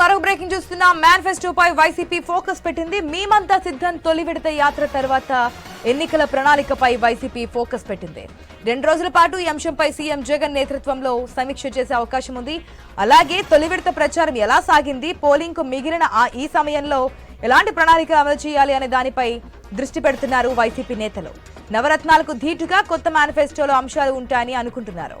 మరొక బ్రేకింగ్ చూస్తున్నాం మేనిఫెస్టోపై వైసీపీ ఫోకస్ పెట్టింది. మేమంతా సిద్ధం తొలి విడత యాత్ర తర్వాత ఎన్నికల ప్రణాళికపై వైసీపీ ఫోకస్ పెట్టింది. రెండు రోజుల పాటు ఈ అంశంపై సీఎం జగన్ నేతృత్వంలో సమీక్ష చేసే అవకాశం ఉంది. అలాగే తొలి విడత ప్రచారం ఎలా సాగింది? పోలింగ్కు మిగిలిన ఆ ఈ సమయంలో ఎలాంటి ప్రణాళిక అమలు చేయాలి అనే దానిపై దృష్టి పెడుతున్నారు వైసీపీ నేతలు. నవరత్నాలకు ధీటుగా కొత్త మేనిఫెస్టోలో అంశాలు ఉంటాయని అనుకుంటున్నారు.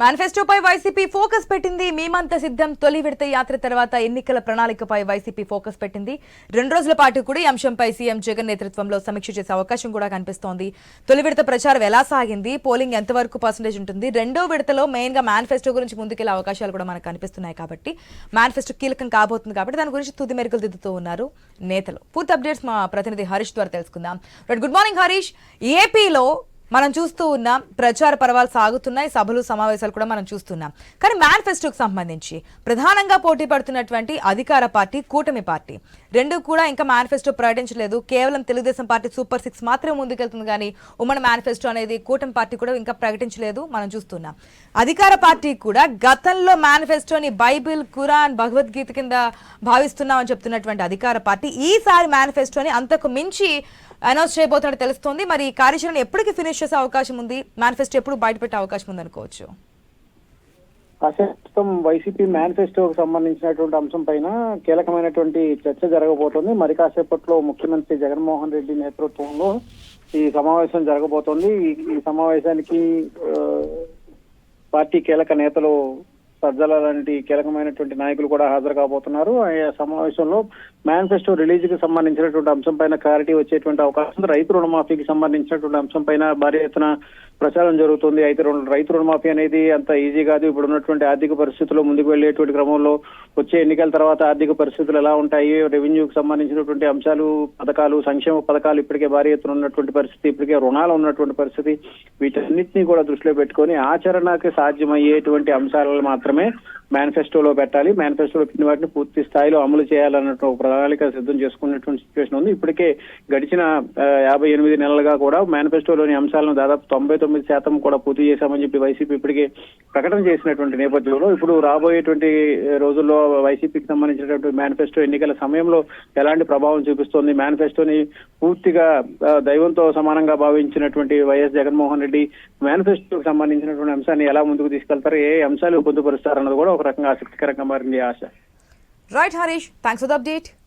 మేనిఫెస్టోపై వైసీపీ ఫోకస్ పెట్టింది. మేమంతా సిద్ధం తొలి విడత యాత్ర తర్వాత ఎన్నికల ప్రణాళికపై వైసీపీ ఫోకస్ పెట్టింది. రెండు రోజుల పాటు కూడా ఈ అంశంపై సీఎం జగన్ నేతృత్వంలో సమీక్ష చేసే అవకాశం కూడా కనిపిస్తోంది. తొలి విడత ప్రచారం ఎలా సాగింది? పోలింగ్ ఎంతవరకు పర్సంటేజ్ ఉంటుంది? రెండో విడతలో మెయిన్గా మేనిఫెస్టో గురించి ముందుకెళ్ళే అవకాశాలు కూడా మనకు కనిపిస్తున్నాయి కాబట్టి మేనిఫెస్టో కీలకం కాబోతుంది కాబట్టి దాని గురించి తుది మెరుగులు దిద్దుతూ ఉన్నారు నేతలు. పూర్తి అప్డేట్స్ మా ప్రతినిధి హరీష్ ద్వారా తెలుసుకుందాం. Good morning Harish. ఏపీలో మనం చూస్తూ ఉన్నాం ప్రచార పర్వాలు సాగుతున్నాయి సభలు సమావేశాలు కూడా మనం చూస్తున్నాం. కానీ మేనిఫెస్టోకి సంబంధించి ప్రధానంగా పోటీ పడుతున్నటువంటి అధికార పార్టీ కూటమి పార్టీ. రెండు కూడా ఇంకా మేనిఫెస్టో ప్రకటించలేదు. కేవలం తెలుగుదేశం పార్టీ సూపర్ సిక్స్ మాత్రమే ముందుకెళ్తుంది కానీ ఉమ్మడి మేనిఫెస్టో అనేది కూటమి పార్టీ కూడా ఇంకా ప్రకటించలేదు మనం చూస్తున్నాం. అధికార పార్టీ కూడా గతంలో మేనిఫెస్టోని బైబిల్ ఖురాన్ భగవద్గీత కింద భావిస్తున్నామని చెప్తున్నటువంటి అధికార పార్టీ ఈసారి మేనిఫెస్టోని అంతకు మించి అనౌన్స్ చేయబోతున్నట్టు తెలుస్తోంది. మరి ఈ కార్యాచరణ ఎప్పటికీ ఫినిష్ చేసే అవకాశం ఉంది. మేనిఫెస్టో ఎప్పుడు బయటపెట్టే అవకాశం ఉంది అనుకోవచ్చు. ప్రస్తుతం వైసీపీ మేనిఫెస్టోకి సంబంధించినటువంటి అంశం పైన కీలకమైనటువంటి చర్చ జరగబోతోంది. మరి కాసేపట్లో ముఖ్యమంత్రి జగన్మోహన్ రెడ్డి నేతృత్వంలో ఈ సమావేశం జరగబోతోంది. ఈ సమావేశానికి పార్టీ కీలక నేతలు సజ్జల లాంటి కీలకమైనటువంటి నాయకులు కూడా హాజరు కాబోతున్నారు. ఆ సమావేశంలో మేనిఫెస్టో రిలీజ్కి సంబంధించినటువంటి అంశం పైన క్లారిటీ వచ్చేటువంటి అవకాశం రైతు రుణమాఫీకి సంబంధించినటువంటి అంశం పైన భారీ ఎత్తున ప్రచారం జరుగుతుంది. అయితే రుణ- రైతు రుణమాఫీ అనేది అంత ఈజీ కాదు. ఇప్పుడు ఉన్నటువంటి ఆర్థిక పరిస్థితుల్లో ముందుకు వెళ్ళేటువంటి క్రమంలో వచ్చే ఎన్నికల తర్వాత ఆర్థిక పరిస్థితులు ఎలా ఉంటాయి? రెవెన్యూకి సంబంధించినటువంటి అంశాలు పథకాలు సంక్షేమ పథకాలు ఇప్పటికే భారీ ఎత్తున ఉన్నటువంటి పరిస్థితి ఇప్పటికే రుణాలు ఉన్నటువంటి పరిస్థితి వీటన్నిటిని కూడా దృష్టిలో పెట్టుకొని ఆచరణకి సాధ్యమయ్యేటువంటి అంశాలను మాత్రం మాత్రమే మేనిఫెస్టోలో పెట్టాలి. మేనిఫెస్టోలో పెట్టిన వాటిని పూర్తి స్థాయిలో అమలు చేయాలన్నట్టు ఒక ప్రణాళిక సిద్ధం చేసుకున్నటువంటి సిచ్యువేషన్ ఉంది. ఇప్పటికే గడిచిన యాభై ఎనిమిది నెలలుగా కూడా మేనిఫెస్టోలోని అంశాలను దాదాపు తొంభై తొమ్మిది శాతం కూడా పూర్తి చేశామని చెప్పి వైసీపీ ఇప్పటికే ప్రకటన చేసినటువంటి నేపథ్యంలో ఇప్పుడు రాబోయేటువంటి రోజుల్లో వైసీపీకి సంబంధించినటువంటి మేనిఫెస్టో ఎన్నికల సమయంలో ఎలాంటి ప్రభావం చూపిస్తోంది? మేనిఫెస్టోని పూర్తిగా దైవంతో సమానంగా భావించినటువంటి వైఎస్ జగన్మోహన్ రెడ్డి మేనిఫెస్టోకి సంబంధించినటువంటి అంశాన్ని ఎలా ముందుకు తీసుకెళ్తారు? ఏ అంశాలు పొందుపరుస్తారన్నది కూడా ఒక రకంగా ఆసక్తికరంగా మారింది ఆశ right Harish thanks for the update